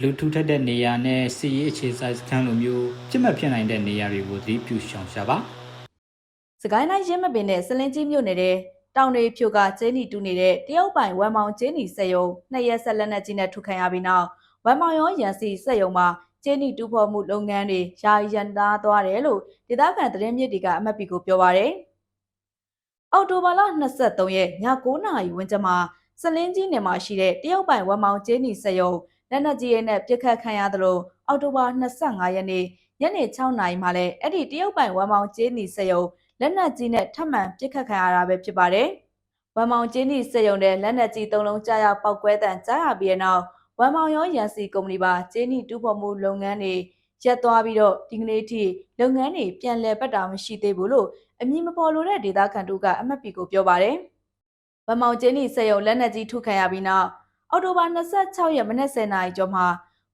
လူထူထပ်တဲ့နေရာနဲ့စီရေးအခြေဆိုင်စခန်းလိုမျိုးပြစ်မှတ်ဖြစ်နိုင်တဲ့နေရာတွေကိုသတိပြုရှောင်ရှားပါစကိုင်းတိုင်းရင်းမပင်နဲ့စလင်းကြီးမြို့နယ်တဲ့တောင်တွေဖြိုကကျင်းနီတူနေတဲ့တရုတ်ပိုင်ဝမ်မောင်ကျင်းနီစက်ယုံနှစ်ရက်ဆက်လက်နက်ကြီးနဲ့ထုခံရပြီးနောက်ဝမ်မောင်ရောရန်စီစက်ယုံမှာကျင်းနီတူဖော်မှုလုပ်ငန်းတွေယာယီရန်သားသွားတယ်လို့ဒေသခံသတင်းမြစ်တွေကအမတ်ပီကိုပြောပါရယ်အော်တိုဘာလ23ရက်ည9:00နာရီဝန်းကျင်မှာစလင်းကြီးနယ်မှာရှိတဲ့တရုတ်ပိုင်ဝမ်မောင်ကျင်းနီစက်ယုံ လက်နက်ကြီးရဲနဲ့ပြစ်ခတ်ခံရသလိုအော်တိုဘာ25ရက်နေ့ညနေ6:00နာရီမှာလည်းအဲ့ဒီတရုတ်ပိုင်ဝမ်မောင်ကျင်းနီစက်ယုံလက်နက်ကြီးနဲ့ထပ်မံပစ်ခတ်ခံရတာပဲဖြစ်ပါတယ်။ဝမ်မောင်ကျင်းနီစက်ရုံတဲ့လက်နက်ကြီးသုံးလုံးကြားရောက်ပောက်ကွဲတံကြားရပြီးတဲ့နောက်ဝမ်မောင်ရောရန်စီကုမ္ပဏီပါကျင်းနီတူးဖော်မှုလုပ်ငန်းတွေရက်သွားပြီးတော့ဒီကနေ့ထိလုပ်ငန်းတွေပြန်လည်ပတ်တာမရှိသေးဘူးလို့အမည်မဖော်လိုတဲ့ဒေသခံတို့ကအမတ်ပီကိုပြောပါတယ်။ဝမ်မောင်ကျင်းနီစက်ရုံလက်နက်ကြီးထုခံရပြီးနောက် အော်တိုဘာ26ရက်မနေ့10နာရီကျော်မှာ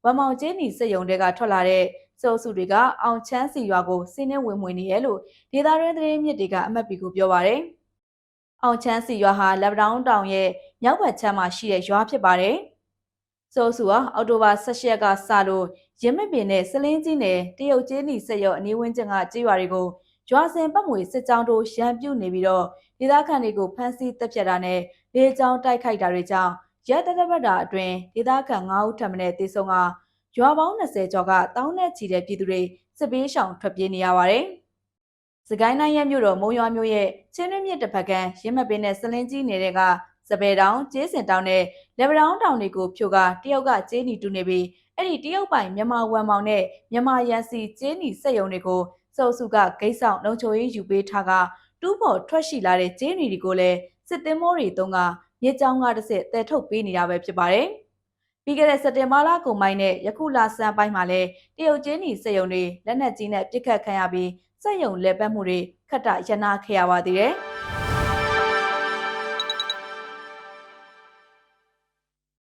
ဝမ်မောင်ကျင်းနီစက်ရုံတွေကထွက်လာတဲ့စုပ်စုတွေကအောင်ချမ်းစီရွာကိုစီးနှင်းဝင်ဝင်နေရလို့ဒေသရင်းသတင်းမြစ်တွေကအမတ်ပီကိုပြောပါရယ်။အောင်ချမ်းစီရွာဟာလက်ဗတောင်းတောင်ရဲ့မြောက်ဘက်ခြမ်းမှာရှိတဲ့ရွာဖြစ်ပါတယ်။ဆိုဆူဟာအော်တိုဘာ16ရက်ကစလို့ရင်းမပင်နဲ့စလင်းကြီးနယ်တရုတ်ကျင်းနီဆက်ရောအနီးဝန်းကျင်ကကြေးရွာတွေကိုရွာစဉ်ပတ်မွေစစ်ကြောင်းတို့ရန်ပြုတ်နေပြီးတော့ဒေသခံတွေကိုဖမ်းဆီးတပ်ဖြတ်တာနဲ့လေကြောင်းတိုက်ခိုက်တာတွေကြောင့် ရက်တရက်ပတ်တာအတွင်းဒေသခံ9ဦးထပ်မံတေဆုံးကရွာပေါင်း20ကျော်ကတောင်းနဲ့ချီတဲ့ပြည်သူတွေစစ်ပေးရှောင်ထွက်ပြေးနေရပါတယ်။စကိုင်းတိုင်းရဲ့မြို့တော်မုံရွာမြို့ရဲ့ချင်းရင်းမြစ်တစ်ဖက်ကမ်းရင်းမပင်နဲ့စလင်းကြီးနေတဲ့ကစပယ်တောင်ကျေးစင်တောင်နဲ့လက်ဗတောင်းတောင်တွေကိုဖြိုကတရုတ်ကကျေးနီတူနေပြီးအဲ့ဒီတရုတ်ပိုင်မြန်မာဝမ်မောင်နဲ့မြန်မာရန်စီကျေးနီစက်ယုံတွေကိုစုပ်စုကဂိတ်ဆောင်လုံချိုရေးယူပေးထားကတူးဖို့ထွက်ရှိလာတဲ့ကျေးနီတွေကိုလည်းစစ်တင်မိုးတွေတုံးက မြေကြောင်းကတစ်စစ်တဲထုတ်ပေးနေတာပဲဖြစ်ပါတယ်။ပြီးခဲ့တဲ့စက်တင်ဘာလကုန်ပိုင်းနဲ့ယခုလဆန်းပိုင်းမှာလည်းတရုတ်ကျေးနီစက်ယုံတွေလက်နက်ကြီးနဲ့ပစ်ခတ်ခံရပြီးစက်ယုံလဲပတ်မှုတွေခက်တာရနာခဲ့ရပါသေးတယ်။